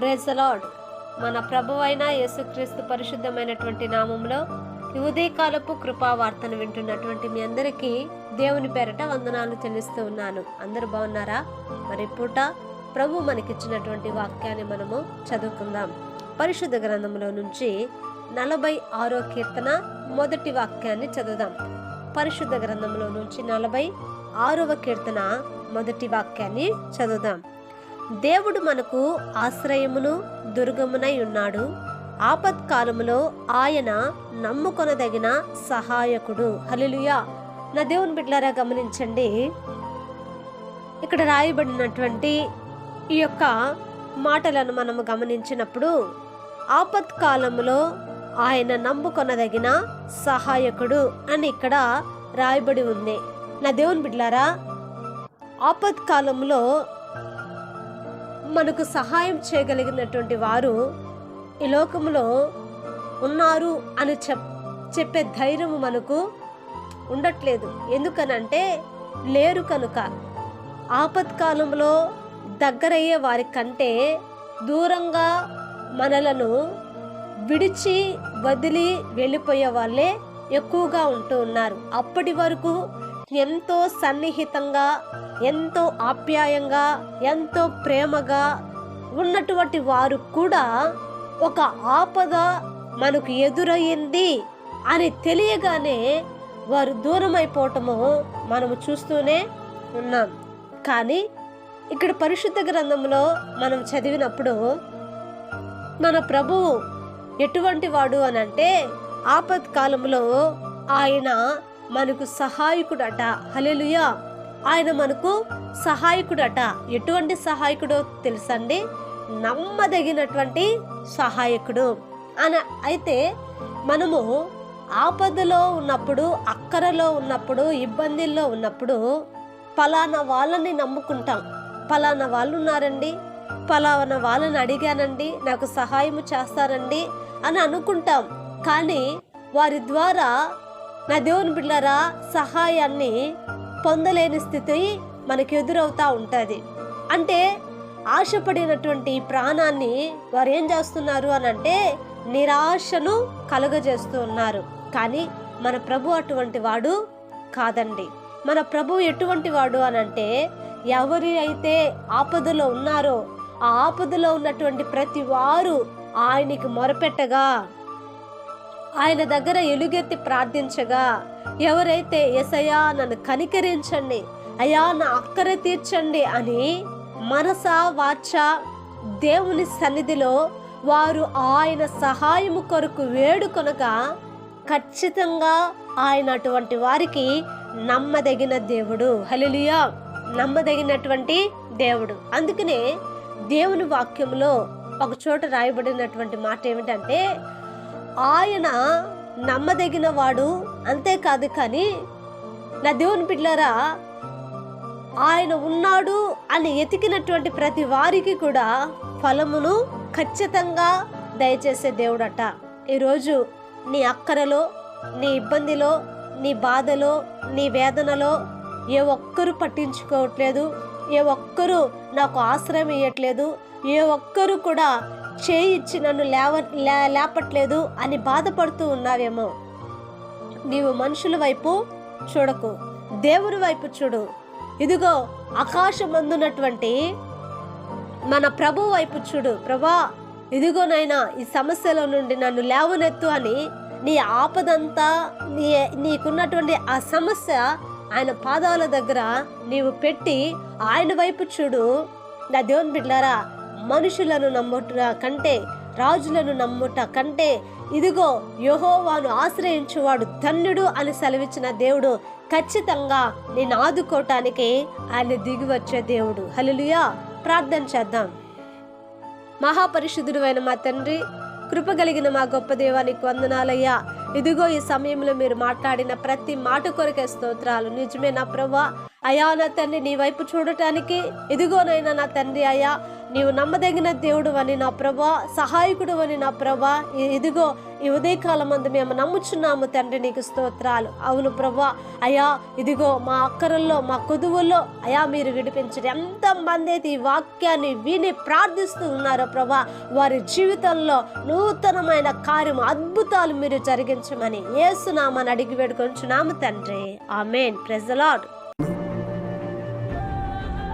Praise lord మన ప్రభువైన యేసుక్రీస్తు పరిశుద్ధమైనటువంటి నామంలో ఉదయకాలపు కృపావార్తను వింటున్నటువంటి మీ అందరికీ దేవుని పేరట వందనాలు చెల్లిస్తూ ఉన్నాను. అందరూ బాగున్నారా? మరి పూట ప్రభు మనకిచ్చినటువంటి వాక్యాన్ని మనము చదువుకుందాం. పరిశుద్ధ గ్రంథంలో నుంచి నలభై ఆరో కీర్తన మొదటి వాక్యాన్ని చదువుదాం. పరిశుద్ధ గ్రంథంలో నుంచి నలభై ఆరవ కీర్తన మొదటి వాక్యాన్ని చదువుదాం. దేవుడు మనకు ఆశ్రయమును దుర్గమునై ఉన్నాడు. ఆపత్కాలములో ఆయన నమ్ముకొనదగిన సహాయకుడు. హలిలుయా నా దేవుని బిడ్డలారా గమనించండి. ఇక్కడ రాయబడినటువంటి ఈ యొక్క మాటలను మనము గమనించినప్పుడు ఆపత్కాలంలో ఆయన నమ్ముకొనదగిన సహాయకుడు అని ఇక్కడ రాయబడి ఉంది. నా దేవుని బిడ్డలారా ఆపత్కాలంలో మనకు సహాయం చేయగలిగినటువంటి వారు ఈ లోకంలో ఉన్నారు అని చెప్ చెప్పే ధైర్యం మనకు ఉండట్లేదు. ఎందుకనంటే లేరు కనుక. ఆపత్కాలంలో దగ్గరయ్యే వారి కంటే దూరంగా మనలను విడిచి వదిలి వెళ్ళిపోయే వాళ్ళే ఎక్కువగా ఉంటూ ఉన్నారు. అప్పటి వరకు ఎంతో సన్నిహితంగా ఎంతో ఆప్యాయంగా ఎంతో ప్రేమగా ఉన్నటువంటి వారు కూడా ఒక ఆపద మనకు ఎదురయ్యింది అని తెలియగానే వారు దూరం అయిపోవటము మనము చూస్తూనే ఉన్నాం. కానీ ఇక్కడ పరిశుద్ధ గ్రంథంలో మనం చదివినప్పుడు మన ప్రభువు ఎటువంటి వాడు అని అంటే ఆపత్కాలంలో ఆయన మనకు సహాయకుడట. హలెలుయా ఆయన మనకు సహాయకుడట. ఎటువంటి సహాయకుడో తెలుసండి? నమ్మదగినటువంటి సహాయకుడు. అని అయితే మనము ఆపదలో ఉన్నప్పుడు అక్కరలో ఉన్నప్పుడు ఇబ్బందుల్లో ఉన్నప్పుడు ఫలానా వాళ్ళని నమ్ముకుంటాం. ఫలానా వాళ్ళు ఉన్నారండి. ఫలానా వాళ్ళని అడిగానండి. నాకు సహాయం చేస్తారండి అని అనుకుంటాం. కానీ వారి ద్వారా నా దేవుని బిడ్డరా సహాయాన్ని పొందలేని స్థితి మనకు ఎదురవుతూ ఉంటుంది. అంటే ఆశపడినటువంటి ప్రాణాన్ని వారు ఏం చేస్తున్నారు అని అంటే నిరాశను కలుగజేస్తూ ఉన్నారు. కానీ మన ప్రభు అటువంటి వాడు కాదండి. మన ప్రభు ఎటువంటి వాడు అని అంటే ఎవరి అయితే ఆపదలో ఉన్నారో ఆ ఆపదలో ఉన్నటువంటి ప్రతి వారు ఆయనకి మొరపెట్టగా ఆయన దగ్గర ఎలుగెత్తి ప్రార్థించగా ఎవరైతే ఎసయా నన్ను కనికరించండి అయ్యా నా అక్కర తీర్చండి అని మనస వాచ దేవుని సన్నిధిలో వారు ఆయన సహాయము కొరకు వేడుకొనగా ఖచ్చితంగా ఆయన అటువంటి వారికి నమ్మదగిన దేవుడు. హలిలియా నమ్మదగినటువంటి దేవుడు. అందుకనే దేవుని వాక్యంలో ఒక చోట రాయబడినటువంటి మాట ఏమిటంటే ఆయన నమ్మదగిన వాడు అంతేకాదు కానీ నా దేవుని బిడ్డలారా ఆయన ఉన్నాడు అని ఎతికినటువంటి ప్రతి వారికి కూడా ఫలమును ఖచ్చితంగా దయచేసే దేవుడట. ఈరోజు నీ అక్కరలో నీ ఇబ్బందిలో నీ బాధలో నీ వేదనలో ఏ ఒక్కరు పట్టించుకోవట్లేదు ఏ ఒక్కరు నాకు ఆశ్రయం ఇవ్వట్లేదు ఏ ఒక్కరు కూడా చేయి ఇచ్చి నన్ను లేవ లే- లేపట్లేదు అని బాధపడుతూ ఉన్నావేమో. నీవు మనుషుల వైపు చూడకు దేవుని వైపు చూడు. ఇదిగో ఆకాశం అందున్నటువంటి మన ప్రభు వైపు చూడు. ప్రభా ఇదిగోనైనా ఈ సమస్యలో నుండి నన్ను లేవనెత్తు అని నీ ఆపదంతా నీ నీకున్నటువంటి ఆ సమస్య ఆయన పాదాల దగ్గర నీవు పెట్టి ఆయన వైపు చూడు. నా దేవుని బిడ్డారా మనుషులను నమ్ముట కంటే రాజులను నమ్ముట కంటే ఇదిగో యహోవాను ఆశ్రయించువాడు ధన్యుడు అని సెలవిచ్చిన దేవుడు ఖచ్చితంగా నేను ఆదుకోవటానికి ఆయన దిగి వచ్చే దేవుడు. హలులుయా ప్రార్థన చేద్దాం. మహాపరిశుద్ధుడు అయిన మా తండ్రి కృప కలిగిన మా గొప్ప దేవానికి వందనాలయ్యా. ఇదిగో ఈ సమయంలో మీరు మాట్లాడిన ప్రతి మాట కొరకే స్తోత్రాలు. నిజమే నా ప్రభా? అయా నా తండ్రి నీ వైపు చూడటానికి ఇదిగోనైనా నా తండ్రి అయ్యా నీవు నమ్మదగిన దేవుడు అని నా ప్రభా సహాయకుడు అని నా ప్రభా ఇదిగో ఈ ఉదయకాలం మందు మేము నమ్ముచున్నాము తండ్రి నీకు స్తోత్రాలు. అవును ప్రభా అయా ఇదిగో మా అక్కరల్లో మా కొదువుల్లో అయా మీరు విడిపించండి ఎంతమంది అయితే ఈ వాక్యాన్ని విని ప్రార్థిస్తూ ఉన్నారో ప్రభా వారి జీవితంలో నూతనమైన కార్యం అద్భుతాలు మీరు జరిగించమని ఏసునామని అడిగి వేడుకొంచున్నాము తండ్రి. ఆమెన్. ప్రెజలాడ్